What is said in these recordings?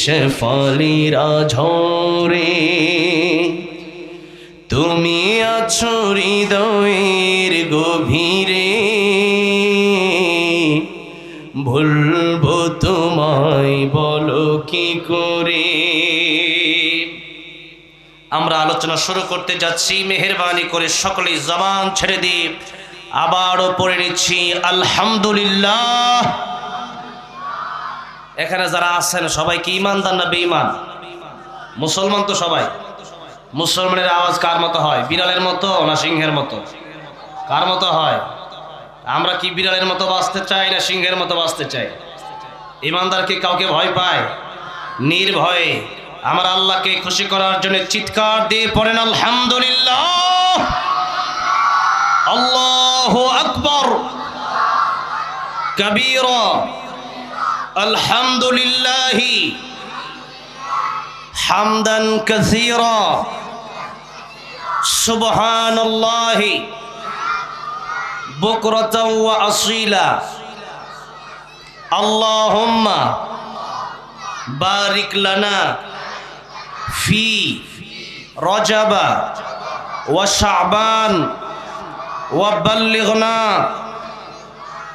শেফালিরা ঝরে তুমি আছো হৃদয়ের গভীরে। ভুলবো তোমায় বলো কি করে? আমরা আলোচনা শুরু করতে যাচ্ছি, মেহরবানি করে সকলেই জবান ছেড়ে দিয়ে। আবারও পড়ে নিচ্ছি, আলহামদুলিল্লাহ। এখানে যারা আছেন সবাই কি ইমানদার না বেঈমান? মুসলমান তো সবাই। মুসলমানের আওয়াজ কার মতো হয়? বিড়ালের মতো না সিংহের মতো? কার মতো হয়? আমরা কি বিড়ালের মতো বাঁচতে চাই না সিংহের মতো বাঁচতে চাই? ইমানদার কি কাউকে ভয় পায়? নির্ভয়ে। আমার আল্লাহকে খুশি করার জন্য চিৎকার দিয়ে পড়েন, আলহামদুলিল্লাহ! আল্লাহ আকবর। কবিরা। আলহামদুলিল্লাহ হামদান কাসীরা সুবহানাল্লাহি بكرة وأصيلا اللهم بارك لنا في رجب وشعبان وبلغنا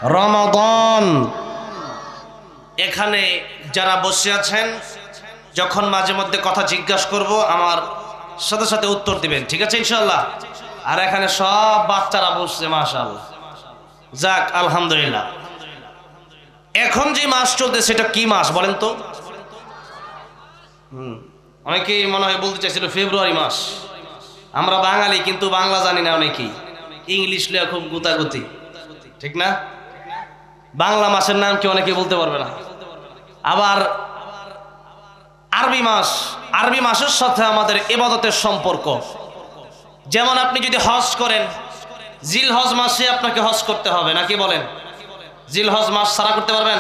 রমাদান এখানে যারা বসে আছেন, যখন মাঝে মধ্যে কথা জিজ্ঞাসা করব, আমার সাথে সাথে উত্তর দিবেন, ঠিক আছে ইনশাল্লাহ আর এখানে সব বাচ্চারা বসছে, মাশাআল্লাহ। যাক, আলহামদুলিল্লাহ। এখন যে মাস চলতে সেটা কি মাস বলেন তো? হুম, অনেকেই মনে হয় বলতে চাইছিল ফেব্রুয়ারি মাস। আমরা বাঙালি, কিন্তু বাংলা জানি না অনেকেই। ইংলিশ লেখা খুব গুতাগুতি, ঠিক না? বাংলা মাসের নাম কি অনেকে বলতে পারবে না? আবার আরবি মাস, আরবি মাসের সাথে আমাদের এবাদতের সম্পর্ক। যেমন আপনি যদি হজ করেন জিল হজ মাসে আপনাকে হজ করতে হবে, নাকি বলেন? জিল হজ মাস সারা করতে পারবেন?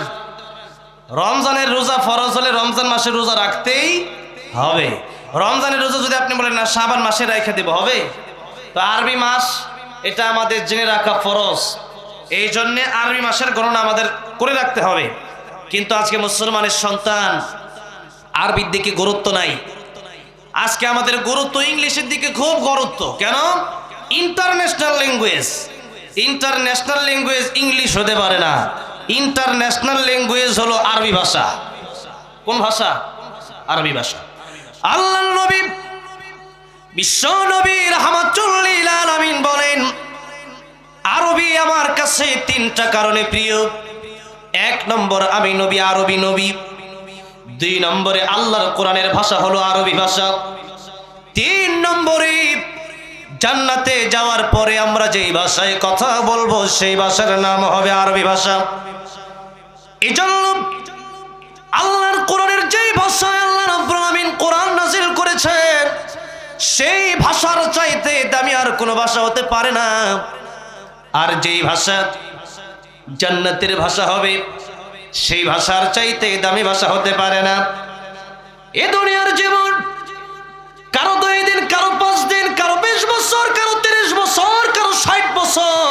রমজানের রোজা ফরজ হলে রমজান মাসের রোজা রাখতেই হবে। রমজানের রোজা যদি আপনি বলেন, না সাবান মাসে রেখে দেব হবে? তো আরবি মাস, এটা আমাদের জেনে রাখা ফরজ। এই জন্যে আরবি মাসের গণনা আমাদের করে রাখতে হবে। কিন্তু আজকে মুসলমানের সন্তান আরবির দিকে গুরুত্ব নাই। আজকে আমাদের গুরুত্ব ইংলিশের দিকে খুব গুরুত্ব। কেন? International language. International language English হতে পারে না। ইন্টারন্যাশনাল ল্যাঙ্গুয়েজ হলো আরবি ভাষা। কোন ভাষা? আরবি ভাষা। আল্লাহ নবী, বিশ্ব নবী আলামিন বলেন আরবি আমার কাছে তিনটা কারণে প্রিয়। এক নম্বর, আমি নবী, আরবি নবী। দুই নম্বরে, আল্লাহর কোরআনের ভাষা হলো আরবি ভাষা। তিন নম্বরে, জান্নাতে যাওয়ার পরে আমরা যেই ভাষায় কথা বলব, সেই ভাষার নাম হবে আরবি ভাষা। এই জন্য আল্লাহর কোরআনের যেই ভাষায় আল্লাহ রাব্বুল আমিন কোরআন নাজিল করেছেন, সেই ভাষার চাইতে দামি আর কোনো ভাষা হতে পারে না। আর যেই ভাষা জান্নাতের ভাষা হবে, সেই ভাষার চাইতে দামি ভাষা হতে পারে না। এ দুনিয়ার জীবন, কারও দুই দিন, কারও পাঁচ দিন, কারও বিশ বছর, কারও তিরিশ বছর, কারও ষাট বছর।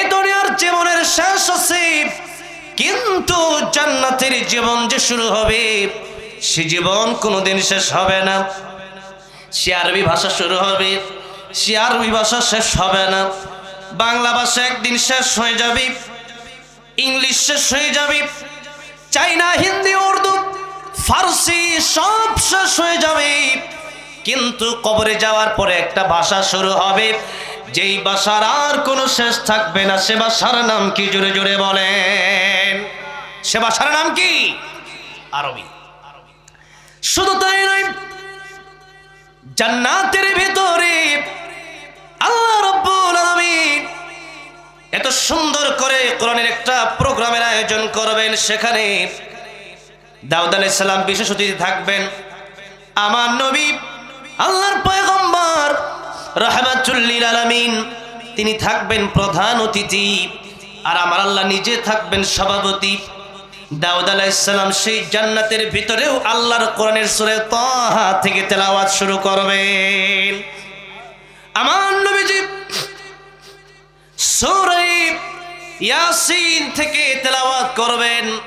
এ দুনিয়ার জীবনের শেষ আছে কিন্তু জান্নাতের জীবন যে শুরু হবে, সে জীবন কোনোদিন শেষ হবে না। সে আরবি ভাষা শুরু হবে, সে আরবি ভাষা শেষ হবে না। বাংলা ভাষা একদিন শেষ হয়ে যাবে। ইংলিশ শেষ হয়ে যাবে। চাইনা, হিন্দি, উর্দু, ফার্সি সব শেষ হয়ে যাবে। কিন্তু কবরে যাওয়ার পরে একটা ভাষা শুরু হবে। যেই ভাষার আর কোনো শেষ থাকবে না, সে ভাষার নাম কি জোরে জোরে বলেন? সে ভাষার নাম কি? আরবি। শুধু তাই নয়, জান্নাতের ভিতরে আল্লাহ রব্বুল আলামিন এত সুন্দর করে কোরআনের একটা প্রোগ্রামের আয়োজন করবেন সেখানে দাউদ আলাইহিস সালাম বিশেষ অতিথি থাকবেন। আমার নবী, আল্লাহর পয়গম্বর রাহমাতুল্লিল আলামিন, তিনি থাকবেন প্রধান অতিথি আর আমার আল্লাহ নিজে থাকবেন সভাপতি। দাউদ আলাইসাল্লাম সেই জান্নাতের ভিতরেও আল্লাহর কোরআনের সুরে তাহা থেকে তেলাওয়াত শুরু করবেন। আমার নবীজি সূরা ইয়াসিন থেকে তেলাওয়াত করবেন।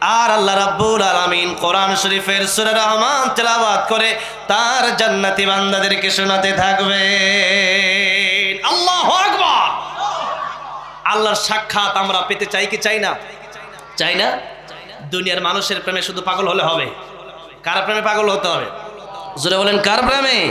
আর আল্লাহ রাব্বুল আলামিন কোরআন শরীফের সূরা রহমান তেলাওয়াত করে তার জান্নাতি বান্দাদেরকে শোনাতে থাকবেন। আল্লাহু আকবার। আল্লাহর সাক্ষাৎ আমরা পেতে চাই কি চাই না? চাই না? দুনিয়ার মানুষের প্রেমে শুধু পাগল হলে হবে। কার প্রেমে পাগল হতে হবে? জোরে বলেন, কার প্রেমে?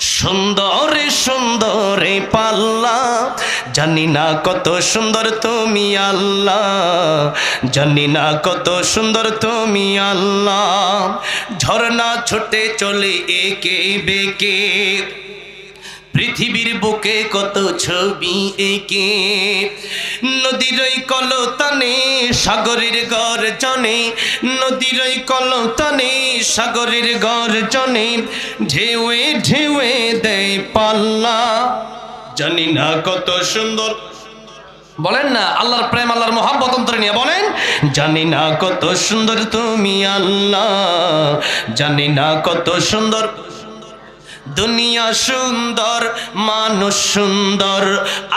সুন্দরে সুন্দরে পাল্লা। জানি না কত সুন্দর তুমি আল্লাহ। জানি না কত সুন্দর তুমি আল্লাহ। ঝর্ণা ছোটে চলে একে বেকে। পৃথিবীর বুকে কত ছবি এঁকে নদীর ওই কলতানে, সাগরের গর্জনে নদীর ওই কলতানে, সাগরের গর্জনে, ঢেউয়ে ঢেউয়ে দেয় পাল্লা। জানি না কত সুন্দর। বলেন না, আল্লাহর প্রেম, আল্লাহর মহাব্বত অন্তরে নিয়ে বলেন, জানি না কত সুন্দর তুমি আল্লাহ, জানি না কত সুন্দর। দুনিয়া সুন্দর, মানুষ সুন্দর,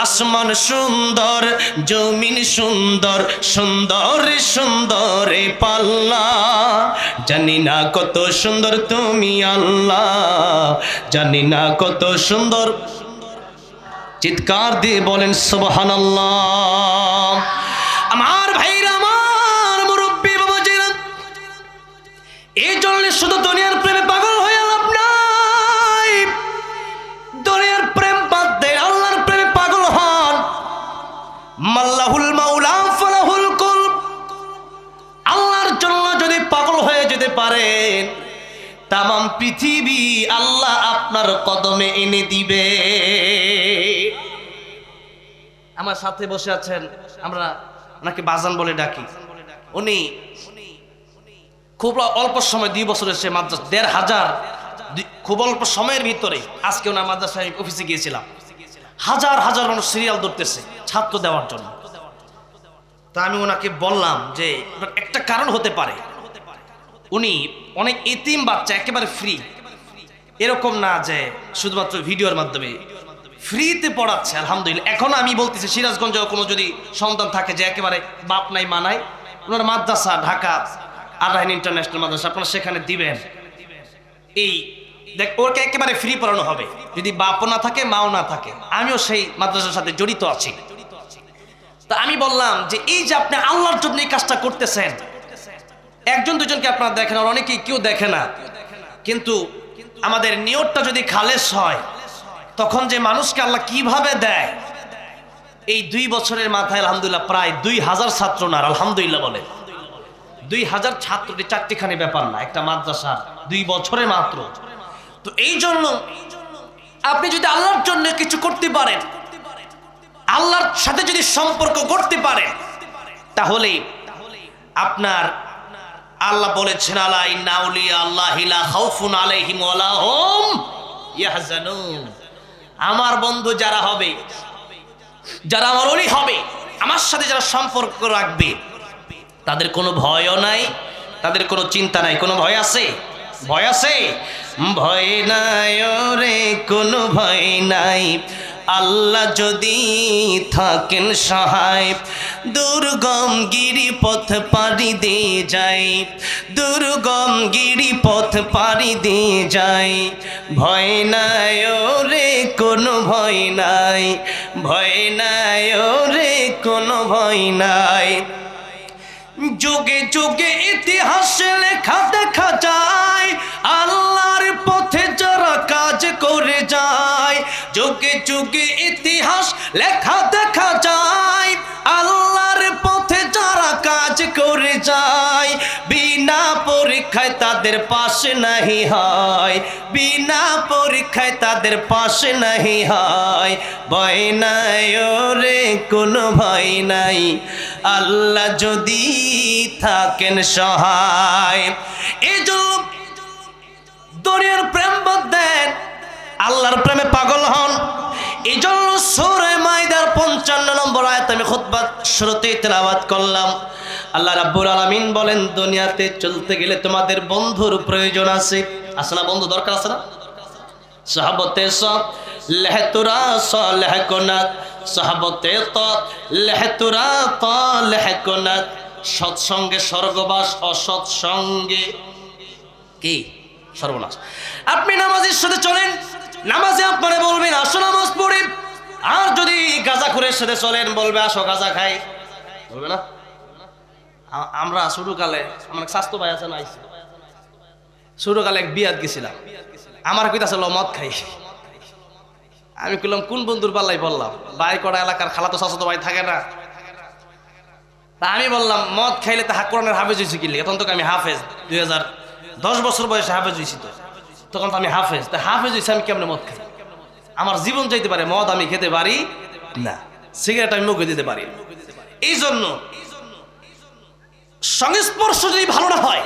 আসমান সুন্দর, জমিন সুন্দর সুন্দর সুন্দর পাল্লা। জানি না কত সুন্দর তুমি আল্লাহ, জানি না কত সুন্দর। চিৎকার দিয়ে বলেন সুবহান আমার ভাইরা, আমার মুরব্বী, বাবাজিরা এই জন্য শুধু দুনিয়ার প্রেমে পারেন। তামাম পৃথিবী আল্লাহ আপনার কদমে এনে দিবে। আমার সাথে বসে আছেন, আমরা ওনাকে বাজান বলে ডাকি। উনি খুব অল্প সময়, দুই বছর এসে মাদ্রাস, দেড় হাজার খুব অল্প সময়ের ভিতরে আজকে ওনার মাদ্রাসায় আমি অফিসে গিয়েছিলাম। হাজার হাজার মানুষ সিরিয়াল ধরতেছে ছাত্র দেওয়ার জন্য। তা আমি ওনাকে বললাম যে একটা কারণ হতে পারে। উনি অনেক এতিম বাচ্চা, একেবারে ফ্রি এরকম না যে শুধুমাত্র ভিডিওর মাধ্যমে। ফ্রিতে পড়াচ্ছে, আলহামদুলিল্লাহ। এখন আমি বলতেছি সিরাজগঞ্জে কোনো যদি সন্তান থাকে যে একেবারে বাপ নাই মানাই ওনার মাদ্রাসা, ঢাকা আররাহিন ইন্টারন্যাশনাল মাদ্রাসা, আপনারা সেখানে দিবেন। এই, দেখ, ওকে একেবারে ফ্রি পড়ানো হবে। যদি বাপও না থাকে, মাও না থাকে, আমিও সেই মাদ্রাসার সাথে জড়িত আছি। তা আমি বললাম যে, এই যে আপনি আল্লাহর জন্য এই কাজটা করতেছেন একজন দুজনকে আপনারা দেখেন, আর অনেকেই কেউ দেখে না। কিন্তু আমাদের নিয়তটা যদি খালেস হয়, তখন যে মানুষকে আল্লাহ কীভাবে দেয়, এই দুই বছরের মাথায় আলহামদুলিল্লাহ প্রায় দুই হাজার ছাত্র না আলহামদুলিল্লাহ বলে। দুই হাজার ছাত্রটি চারটিখানি ব্যাপার না, একটা মাদ্রাসা দুই বছরে মাত্র। তো এই জন্য আপনি যদি আল্লাহর জন্য কিছু করতে পারেন, আল্লাহর সাথে যদি সম্পর্ক করতে পারেন, তাহলে আপনার আল্লাহ বলেছেন, আলা ইন্না আউলিয়া আল্লাহ লা খাউফুন আলাইহিম ওয়ালা হুম ইয়াহজানুন। আমার বন্ধু যারা হবে, যারা আমার অলি হবে, আমার সাথে যারা সম্পর্ক রাখবে, তাদের কোনো ভয়ও নাই, তাদের কোনো চিন্তা নাই। কোনো ভয় আছে? ভয় আছে? ভয় নাই রে কোনো ভয় নাই। আল্লাহ যদি থাকেন সহায়, দুর্গম গিরিপথ পাড়ি দিয়ে যাই দুর্গম গিরিপথ পাড়ি দিয়ে যাই ভয় নাই রে কোনো ভয় নাই ভয় নাই রে কোনো ভয় নাই। যুগে যুগে ইতিহাসে লেখা দেখা যায়। যুগে ইতিহাস লেখা দেখা যায়। আল্লাহর পথে যারা কাজ করে যায়, বিনা পরীক্ষায় তাদের পাশে নাহি হয়। বিনা পরীক্ষায় তাদের পাশে নাহি হয়। ভয় নাই রে কোনো ভয় নাই। আল্লাহ যদি থাকেন সহায়। এই জন্য দরিয়ার প্রেম বাদ দেন আল্লাহর প্রেমে পাগল হন। এই জন্য সুরে মাইদার পঞ্চান্ন নম্বর আয়াত আমি খুতবা শুরুতেই তেলাওয়াত করলাম। আল্লাহ রাব্বুল আলামিন বলেন, দুনিয়াতে চলতে গেলে তোমাদের বন্ধুর প্রয়োজন আছে। আছে না বন্ধু, দরকার আছে না? সাহাবতে সব লেহতুরা স লেহকোনাত। সাহাবতে ত লেহতুরা ত লেহকোনাত। সৎসঙ্গে স্বর্গবাস, অসৎসঙ্গে কি? সর্বনাশ। আপনি নামাজের সাথে চলেন নামাজে আপনারা বলবেন, আসো নামাজ পড়ি। আর যদি গাঁজাখুরের সাথে চলেন, বলবে, আসো গাঁজা খাই। বলবে না? আমরা ছোটকালে, আমার স্বাস্থ্য ভাই আছে, না। ছোটকালে এক বিয়াত গেছিলাম। আমার কইতাছে ল, মদ খাই। আমি কইলাম, কোন বন্ধুর পাল্লাই বললাম? বাই করা এলাকার খালা তো শাসত ভাই থাকে না। তা আমি বললাম, মদ খাইলে তো কোরআনের হাফেজ হয়েছে কি? তখন তো আমি হাফেজ, দুই হাজার দশ বছর বয়সে হাফেজ হয়েছি তো। তখন তো আমি হাফেজ। তা হাফেজ হয়েছি আমি কেমনে মদ খাই আমার জীবন যাইতে পারে, মদ আমি খেতে পারি না। সিগারেট আমি মুখে দিতে পারি। এই জন্য সংস্পর্শ যদি ভালো না হয়,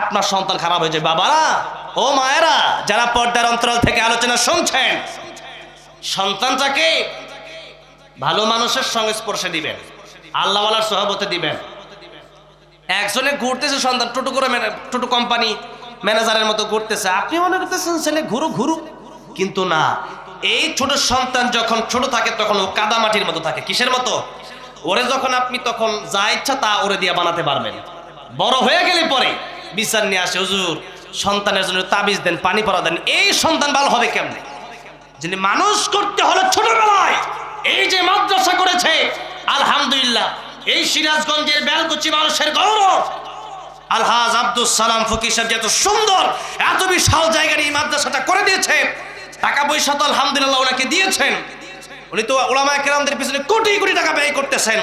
আপনার সন্তান খারাপ হয়ে যায় বাবারা, ও মায়েরা, যারা পর্দার অন্তরাল থেকে আলোচনা শুনছেন, সন্তানটাকে ভালো মানুষের সংস্পর্শে দিবেন, আল্লাহওয়ালার সহবতে দিবেন। একজনে ঘুরতেছে সন্তান, টোটো করে টোটো কোম্পানি ম্যানেজারের মতো ঘুরতেছে আপনি মনে করতেছেন ছেলে ঘুরু ঘুরু? কিন্তু না। এই ছোট সন্তান যখন ছোট থাকে, তখন ও কাদা মাটির মতো থাকে। কিসের মতো? ওরে যখন আপনি তখন যা ইচ্ছা তা ওরে দিয়ে বানাতে পারবেন। বড় হয়ে গেলে পরে বিচার নিয়ে আসে, হুজুর, সন্তানের জন্য তাবিজ দেন, পানি পরা দেন, এই সন্তান ভালো হবে কেমনে? যিনি মানুষ করতে হলে ছোটবেলায় এই যে মাদ্রাসা করেছে, আলহামদুলিল্লাহ, এই সিরাজগঞ্জের বেলকুচি মানুষের গৌরব। আলহাজ আব্দুল সালাম ফকির সাহেব যে এত সুন্দর, এত বিশাল জায়গার এই মাদ্রাসাটা করে দিয়েছে। টাকা পয়সা তো আলহামদুলিল্লাহ ওনাকে দিয়েছেন। উনি তো ওলামা কেরামদের পিছনে কোটি কোটি টাকা ব্যয় করতেছেন।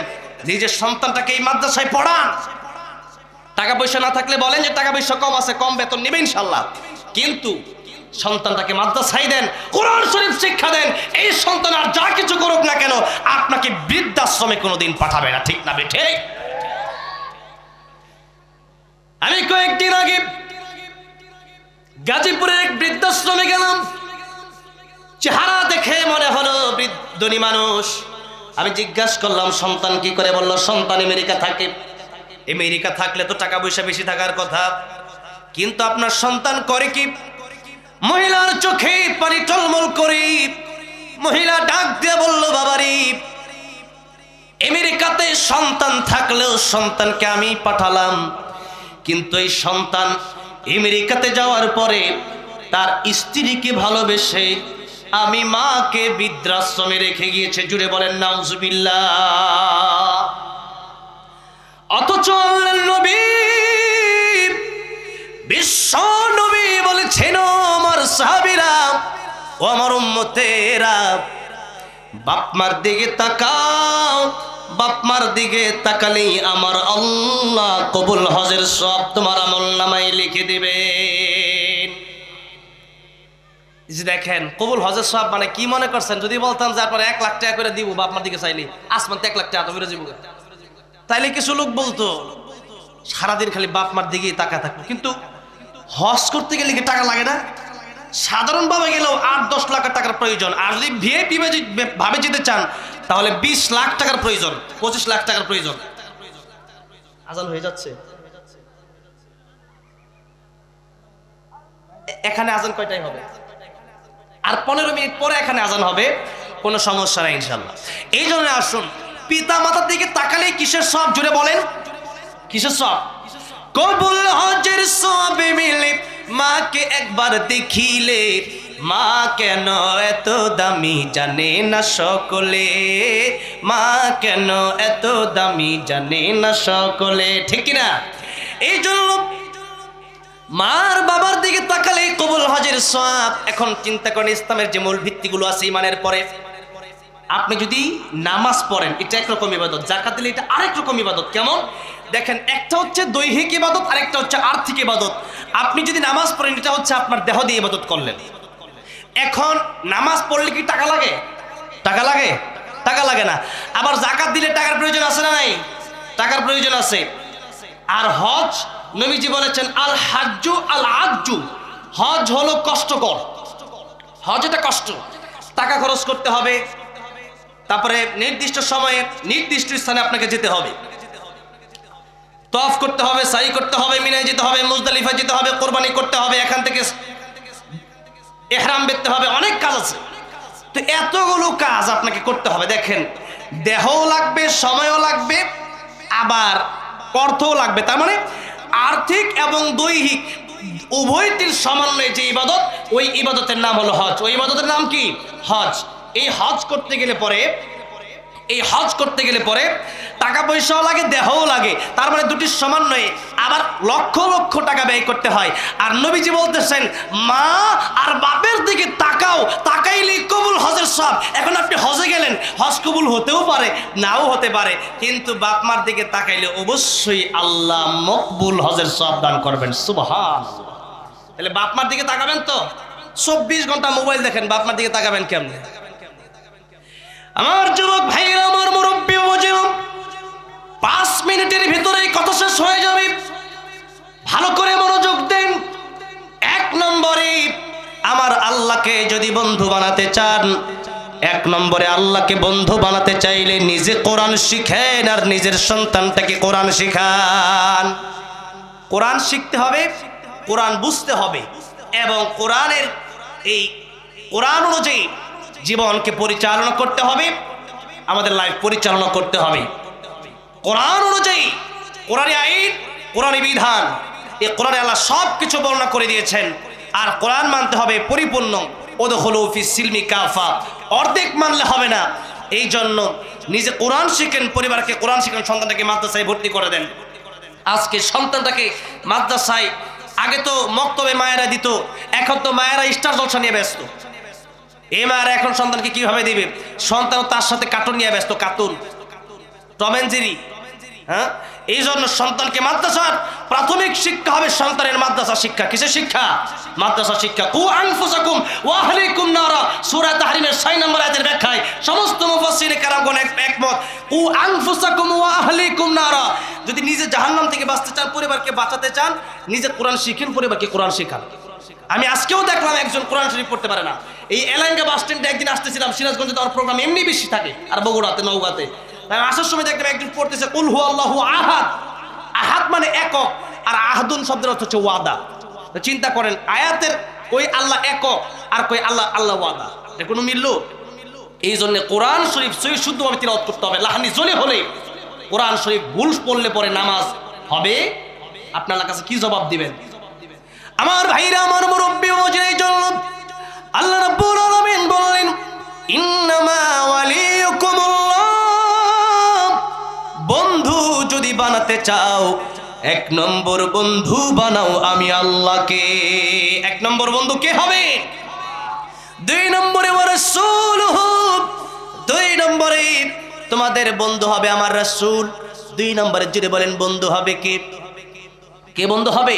নিজের সন্তানটাকে এই মাদ্রাসায় পড়ান। টাকা পয়সা না থাকলে বলেন যে টাকা পয়সা কম আছে, কম বেতন নেবে ইনশাল্লাহ কিন্তু সন্তানটাকে মাদ্রাসায় দেন, কোরআন শরীফ শিক্ষা দেন, এই সন্তান আর যা কিছু করুক না কেন, আপনাকে বৃদ্ধাশ্রমে কোনোদিন পাঠাবে না, ঠিক না বেঠে আমি কয়েকদিন আগে গাজীপুরের এক বৃদ্ধাশ্রমে গেলাম। চেহারা দেখে মনে হলো বৃদ্ধনী মানুষ। আমি জিজ্ঞাসা করলাম, সন্তান কি করে বলল? সন্তান আমেরিকা থাকে। আমেরিকা থাকলে তো টাকা পয়সা বেশি থাকার কথা। কিন্তু আপনার সন্তান করে কি? মহিলার চোখে পানি টলমল করে। মহিলা ডাক দিয়ে বলল, বাবারি, আমেরিকাতে সন্তান থাকলেও সন্তানকে আমি পাঠালাম। কিন্তু এই সন্তান আমেরিকাতে যাওয়ার পরে তার স্ত্রীকে ভালোবেসে আমি মাকে বৃদ্ধাশ্রমে রেখে গিয়েছে। জুড়ে বলেন, নাউজুবিল্লাহ। অথচ বিশ্ব নবী বলেছেন আমার সাহাবীরা, ও আমার উম্মতেরা বাপমার দিকে তাকাও বাপমার দিকে তাকালেই আমার আল্লাহ কবুল হজের সব তোমার আমল নামাই লিখে যে দেখেন, কবুল হজের সব মানে কি মনে করছেন? যদি বলতাম যে আপনার এক লাখ টাকা করে দিব বাপমার দিকে চাইলি, আসমান এক লাখ টাকা বেরো যাব। তাইলে কিছু লোক বলতো, সারাদিন খালি বাপ মার দিকেই তাকা থাকব। কিন্তু হজ করতে গেলে কি টাকা লাগে না? সাধারণভাবে গেলেও আট দশ লাখ টাকার প্রয়োজন। আর যদি ভিআইপি ভাবে যেতে চান তাহলে বিশ লাখ টাকার প্রয়োজন পঁচিশ লাখ টাকার প্রয়োজন। আজান হয়ে যাচ্ছে। এখানে আজান কয়টাই হবে? আর পনেরো মিনিট পরে এখানে আজান হবে কোনো সমস্যা নাই ইনশাল্লাহ এই জন্য আসুন পিতা মাতার দিকে তাকালে কিসের সব জুড়ে বলেন? কিসের সব? কবুল হজের সবে মিলে মাকে একবার দেখিলে, মা কেন এত দামি জানে না সকলে? মা কেন এত দামি জানে না সকলে? ঠিক না এই জন্য মার বাবার দিকে তাকালে কবুল হজের সাপ এখন চিন্তা করেন, ইসলামের যে মূল ভিত্তিগুলো আছে ইমানের পরে। আপনি যদি নামাজ পড়েন, এটা একরকম ইবাদত। জাকাত দিলে এটা আরেক রকম ইবাদত। কেমন? দেখেন, একটা হচ্ছে দৈহিক ইবাদত আর একটা হচ্ছে আর্থিক ইবাদত। আপনি যদি নামাজ পড়েন, এটা হচ্ছে আপনার দেহ দিয়ে ইবাদত করলেন। এখন নামাজ পড়লে কি টাকা লাগে? টাকা লাগে? টাকা লাগে না। আবার জাকাত দিলে টাকার প্রয়োজন আছে না নাই? টাকার প্রয়োজন আছে। আর হজ, নবীজি বলেছেন, আল হাজ্জু আল আজ্জু। হজ হলো কষ্টকর। হজ এটা কষ্ট। টাকা খরচ করতে হবে। তারপরে নির্দিষ্ট সময়ে নির্দিষ্ট স্থানে আপনাকে যেতে হবে। তফ করতে হবে, সাই করতে হবে, মিনায় যেতে হবে মুজদালিফা যেতে হবে, কোরবানি করতে হবে, এখান থেকে এহরাম বেচতে হবে, অনেক কাজ আছে। তো এতগুলো কাজ আপনাকে করতে হবে, দেখেন, দেহও লাগবে, সময়ও লাগবে, আবার অর্থও লাগবে, তার মানে আর্থিক এবং দৈহিক উভয়টির সমন্বয়ে যে ইবাদত, ওই ইবাদতের নাম হলো হজ। ওই ইবাদতের নাম কি? হজ। এই হজ করতে গেলে পরে এই হজ করতে গেলে পরে টাকা পয়সাও লাগে, দেহও লাগে। তার মানে দুটি সমন্বয়ে আবার লক্ষ লক্ষ টাকা ব্যয় করতে হয়। আর নবীজি বলতেছেন, মা আর বাপের দিকে তাকাও, তাকাইলেই কবুল হজের সব এখন আপনি হজে গেলেন, হজ কবুল হতেও পারে, নাও হতে পারে, কিন্তু বাপ মার দিকে তাকাইলে অবশ্যই আল্লাহ মকবুল হজের সব দান করবেন। সুবহান। তাহলে বাপ মার দিকে তাকাবেন তো? চব্বিশ ঘণ্টা মোবাইল দেখেন, বাপ মার দিকে তাকাবেন কেমনে? আমার যুবক ভাইরা আমার মুরব্বী বোঝেন পাঁচ মিনিটের ভিতরেই কথা শেষ হয়ে যাবে। ভালো করে মনোযোগ দেন। এক নম্বরে আমার আল্লাহকে যদি বন্ধু বানাতে চান, এক নম্বরে আল্লাহকে বন্ধু বানাতে চাইলে নিজে কোরআন শিখেন আর নিজের সন্তানটাকে কোরআন শিখান। কোরআন শিখতে হবে, কোরআন বুঝতে হবে এবং কোরআনের এই কোরআন অনুযায়ী জীবনকে পরিচালনা করতে হবে, আমাদের লাইফ পরিচালনা করতে হবে। কোরআন অনুযায়ী, কোরআনে আইন, কোরআনে বিধান, এই কোরআনে আল্লাহ সব কিছু বর্ণনা করে দিয়েছেন। আর কোরআন মানতে হবে পরিপূর্ণ। ওদখলু ফি সিলমি কাফা। অর্ধেক মানলে হবে না। এই জন্য নিজে কোরআন শিখেন, পরিবারকে কোরআন শিখেন সন্তানটাকে মাদ্রাসায় ভর্তি করে দেন। আজকে সন্তানটাকে মাদ্রাসায়, আগে তো মক্তবে মায়েরা দিত, এখন তো মায়েরা স্টার জলসা নিয়ে ব্যস্ত। এই মায়েরা এখন সন্তানকে কীভাবে দিবে? সন্তান তার সাথে কার্টুন নিয়ে ব্যস্ত কার্টুন টম অ্যান্ড জেরি হ্যাঁ? এই জন্য সন্তানকে মাদ্রাসার প্রাথমিক শিক্ষা হবে সন্তানের মাদ্রাসা শিক্ষা। কিসের শিক্ষা? মাদ্রাসা শিক্ষা। কু আনফুসাকুম ওয়া আহলিকুম নারা। সূরা তাহরিমের 6 নম্বর আয়াতের ব্যাখ্যায় সমস্ত মুফাসসিরে কারামগণ এক একমত। কু আনফুসাকুম ওয়া আহলিকুম নারা। যদি নিজে জাহান্নাম থেকে বাঁচতে চান, পরিবারকে বাঁচাতে চান, নিজে কোরআন শিখেন, পরিবারকে কোরআন শেখান। আমি আজকেও দেখলাম একজন কোরআন শরীফ পড়তে পারে না। এই এলাঙ্গা বাস স্ট্যান্ডে একদিন আসতেছিলাম, সিরাজগঞ্জে তার প্রোগ্রাম এমনি বেশি থাকে, আর বগুড়াতে নৌগাতে আমি আসার সময় দেখলাম একজন পড়তেছে, কুল হু আল্লাহু আহাদ। আহাদ মানে একক, আর আহাদুন শব্দের অর্থ হচ্ছে ওয়াদা। চিন্তা করেন, আয়াতের কই আল্লাহ একক, আর কই আল্লাহ আল্লাহ ওয়াদা? এটা কোনো মিলল এই জন্য কোরআন শরীফ সই শুদ্ধভাবে তিলাওয়াত করতে হবে। লাহানি জলে হলে কোরআন শরীফ ভুল পড়লে পরে নামাজ হবে। আপনার কাছে কি জবাব দিবেন? আমার ভাইরা, আমার মুরব্বী বোঝে এই জন্য আল্লাহ রাব্বুল আলামিন বললেন, ইন্নামা ওয়ালিয়ুকুমুল্লাহ। বন্ধু যদি বানাতে চাও, এক নম্বর বন্ধু বানাও আমি আল্লাহকে। এক নম্বর বন্ধু কে হবে? দুই নম্বরে দুই নম্বরে তোমাদের বন্ধু হবে আমার রাসূল। দুই নম্বরে যদি বলেন বন্ধু হবে কে? কে বন্ধু হবে?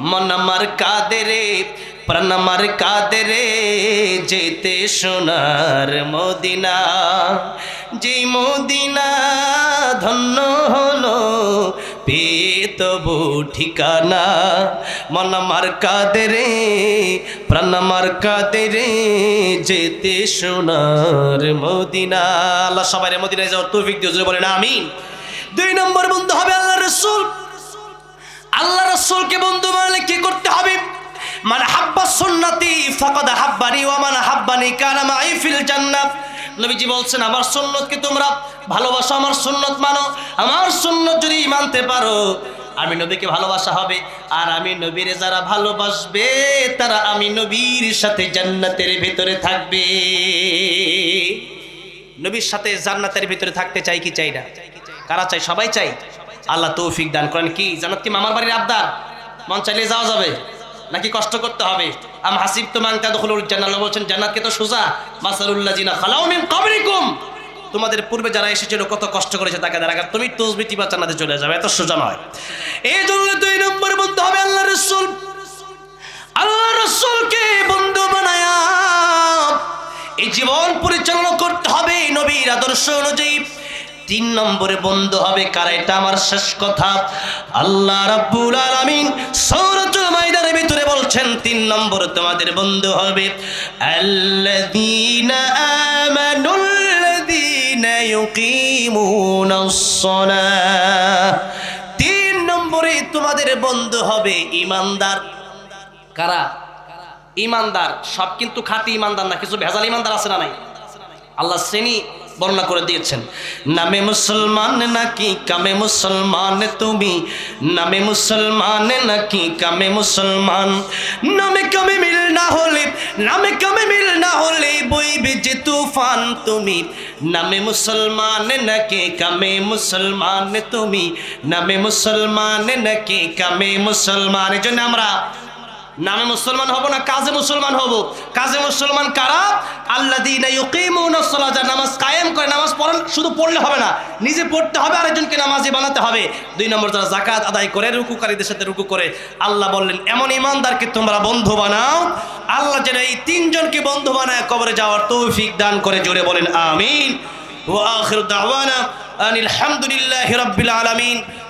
মন আমার কাদেরে, প্রাণ আমার কাদেরে, যেতে সোনার মদিনা। যে মদিনা ধন্য হলো, পেয়ে তবু ঠিকানা। মন আমার কাঁদে রে প্রাণ আমার কাঁদে রে যেতে সোনার মদিনা। আল্লাহ সবাই মদিনায় যাওয়ার তৌফিক দিয়ে বলেন, আমিন। দুই নম্বর বন্ধু হবে আল্লাহ রসুল আল্লাহ রসুলকে বন্ধু বানালে কি করতে হবে? মানে হাব্বা সুন্নতি, ফাকাদ হাব্বানি ওয়া মান হাব্বানি কানা মাই ফিল জান্নাত। নবীজি বলছেন, আমার সুন্নতকে তোমরা? ভালোবাসো আমার সুন্নত মানো। আমার সুন্নত যদি মানতে পারো, আমি নবীকে ভালোবাসা হবে। আর আমি নবীর যারা ভালোবাসবে, তারা আমি নবীর সাথে জান্নাতের ভিতরে থাকবে। নবীর সাথে জান্নাতের ভিতরে থাকতে চাই কি চাই না? কারা চাই সবাই চাই আল্লাহ তৌফিক দান করেন। কি জান্নাত কি, মামার বাড়ির আবদার? মন চাইলে যাওয়া যাবে, নাকি কষ্ট করতে হবে? আম হাসিব তো মাংতা দখলুল জান্নাত বলছেন, জান্নাতকে তো সোজা। মাসারুল্লাহ জিনা খালাউ মিন কাবরিকুম তোমাদের পূর্বে যারা এসেছিল, কত কষ্ট করেছে তাকে দেখা তুমি তসবি টিপা জান্নাতে চলে যাবে, এত সোজা নয়। এই জন্য দুই নম্বর বলতে হবে আল্লাহ রসুল। আল্লাহ রসুলকে বন্ধু বানায়া, এই জীবন পরিচালনা করতে হবে নবীর আদর্শ অনুযায়ী। তিন নম্বরে বন্ধ হবে, কারা এটা আমার শেষ কথা? আল্লাহ রাব্বুল আলামিন সূরাতুল মাইদার ভিতরে বলছেন, তিন নম্বরে তোমাদের বন্ধু হবে, আল্লাযীনা আমানুল্লাযীনা ইউকিমুনাস সালাহ। তিন নম্বরে তোমাদের বন্ধু হবে ইমানদার কারা? ইমানদার সব কিন্তু খাঁটি ইমানদার না, কিছু ভেজাল ইমানদার আছে না নাই? আল্লাহ শ্রেণি বর্ণনা করে দিয়েছেন, নামে মুসলমান নাকি কামে মুসলমান তুমি? নামে মুসলমান নাকি কামে মুসলমান? নামে কামে মিল না হলে, নামে কামে মিল না হলে বইবে যে তুফান তুমি? নামে মুসলমান নাকি কামে মুসলমান তুমি? নামে মুসলমান নাকি কামে মুসলমান? এই জন্য আমরা নামে মুসলমান হব না কাজে মুসলমান হব? কাজে মুসলমান কারা? আল্লা দিনাজ নামাজ কায়েম করে, নামাজ পড়েন, শুধু পড়লে হবে না, নিজে পড়তে হবে, আরেকজনকে নামাজে বানাতে হবে। দুই নম্বর যারা জাকাত আদায় করে, রুকুকারীদের সাথে রুকু করে, আল্লাহ বললেন, এমন ইমানদারকে তোমরা বন্ধু বানাও, আল্লাহ যেন এই তিনজনকে বন্ধু বানায় কবরে যাওয়ার তৌফিক দান করে। জোরে বলেন, আমিন। ও আখির আনিল আলমিন।